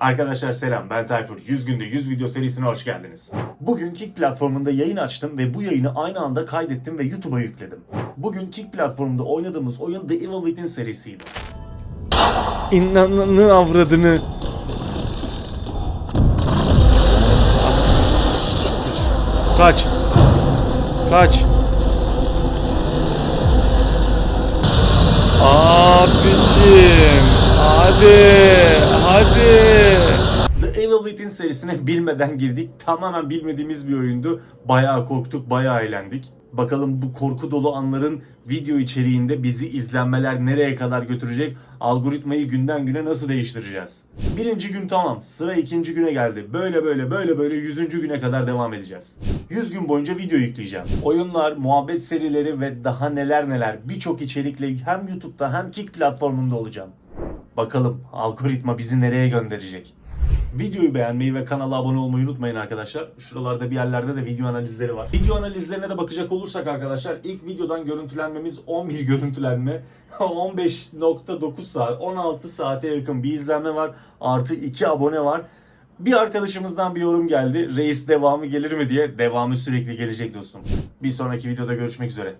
Arkadaşlar selam ben Tayfur. 100 günde 100 video serisine hoş geldiniz. Bugün Kick platformunda yayın açtım ve bu yayını aynı anda kaydettim ve YouTube'a yükledim. Bugün Kick platformunda oynadığımız oyun The Evil Within serisiydi. İnanını avradını. Kaç. Kaç. Abicim. Hadi. Hadi. Evil Within serisine bilmeden girdik. Tamamen bilmediğimiz bir oyundu. Bayağı korktuk, bayağı eğlendik. Bakalım bu korku dolu anların video içeriğinde bizi izlenmeler nereye kadar götürecek? Algoritmayı günden güne nasıl değiştireceğiz? Birinci gün tamam. Sıra ikinci güne geldi. Böyle böyle böyle böyle yüzüncü güne kadar devam edeceğiz. 100 gün boyunca video yükleyeceğim. Oyunlar, muhabbet serileri ve daha neler neler birçok içerikle hem YouTube'da hem Kick platformunda olacağım. Bakalım algoritma bizi nereye gönderecek? Videoyu beğenmeyi ve kanala abone olmayı unutmayın arkadaşlar. Şuralarda bir yerlerde de video analizleri var. Video analizlerine de bakacak olursak arkadaşlar ilk videodan görüntülenmemiz 11 görüntülenme. 15.9 saat, 16 saate yakın bir izlenme var. Artı 2 abone var. Bir arkadaşımızdan bir yorum geldi. Reis devamı gelir mi diye. Devamı sürekli gelecek dostum. Bir sonraki videoda görüşmek üzere.